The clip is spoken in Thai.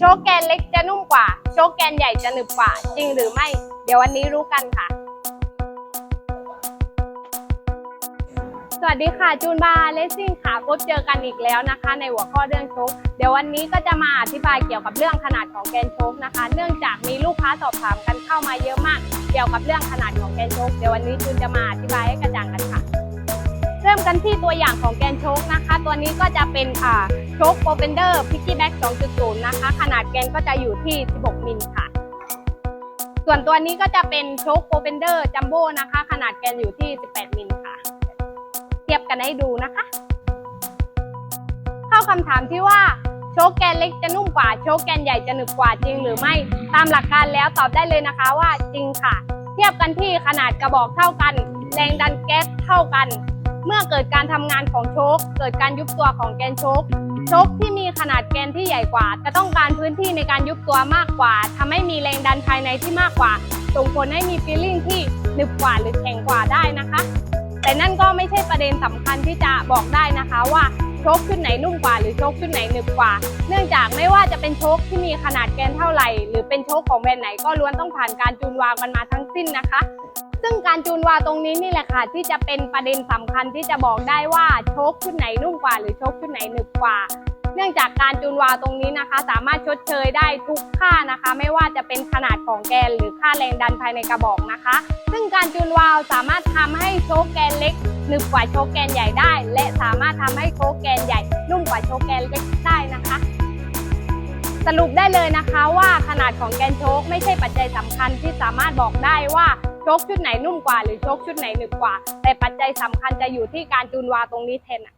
โชคแกนเล็กจะนุ่มกว่า โชคแกนใหญ่จะหนึบกว่า จริงหรือไม่ เดี๋ยววันนี้รู้กันค่ะ สวัสดีค่ะจูนบาร์เลสซิ่งค่ะพบเจอกันอีกแล้วนะคะ ในหัวข้อเรื่องโชคเดี๋ยววันนี้ก็จะมาอธิบายเกี่ยวกับเรื่องขนาดของแกนโชคนะคะ เนื่องจากมีลูกค้าสอบถามกันเข้ามาเยอะมาก เกี่ยวกับเรื่องขนาดของแกนโชคเดี๋ยววันนี้จูนจะมาอธิบายให้กระจ่างกันค่ะเริ่มกันที่ตัวอย่างของแกนโชคนะคะ ตัวนี้ก็จะเป็นอ่าโชคโปรเ e นเดอร์พิกกี้แบ็ก2.0 แกนก็จะอยู่ที่ 16 มิลค่ะ ส่วนตัวนี้ก็จะเป็นโชคโปเ e นเดอร์จัมโบ้นะคะ ขนาดแกนอยู่ที่ 18 มิลค่ะ เทียบกันให้ดูนะคะ เข้าคำถามที่ว่าโชคแกนเล็กจะนุ่มกว่าโชคแกนใหญ่จะหนึบกว่าจริงหรือไม่ ตามหลักการแล้วตอบได้เลยนะคะว่าจริงค่ะ เทียบกันที่ขนาดกระบอกเท่ากัน แรงดันแก๊สเท่ากัน เมื่อเกิดการทำงานของโชคเกิดการยุบตัวของแกนโชคโชคที่มีขนาดแกนที่ใหญ่กว่า จะต้องการพื้นที่ในการยุบตัวมากกว่าทำให้มีแรงดันภายในที่มากกว่าส่งผลให้มีฟีลลิ่งที่หนึบกว่าหรือแข็งกว่าได้นะคะ แต่นั่นก็ไม่ใช่ประเด็นสำคัญที่จะบอกได้นะคะว่าโชคชุดไหนนุ่มกว่าหรือโชคชุดไหนหนึบกว่า เนื่องจากไม่ว่าจะเป็นโชคที่มีขนาดแกนเท่าไหร่ หรือเป็นโชคของแบรนด์ไหนก็ล้วนต้องผ่านการจูนวางกันมาทั้งสิ้นนะคะ ซึ่งการจูนวาตรงนี้นี่แหละค่ะ ที่จะเป็นประเด็นสำคัญที่จะบอกได้ว่าโชคชุดไหนนุ่มกว่า หรือโชคชุดไหนหนึบกว่า เนื่องจากการจูนวาตรงนี้นะคะ สามารถชดเชยได้ทุกค่านะคะ ไม่ว่าจะเป็นขนาดของแกนหรือค่าแรงดันภายในกระบอกนะคะ ซึ่งการจูนวาสามารถทำให้โชคแกนเล็กหนึบกว่าโชคแกนใหญ่ได้ และสามารถทำให้โชคแกนใหญ่ นุ่มกว่าโชคแกนเล็กได้นะคะสรุปได้เลยนะคะว่าขนาดของแกนโชคไม่ใช่ปัจจัยสำคัญที่สามารถบอกได้ว่า ชคชุดไหนนุ่มกว่า หรือโชคชุดไหนหนึบกว่า แต่ปัจจัยสำคัญจะอยู่ที่การจูนวาวตรงนี้เทนอะ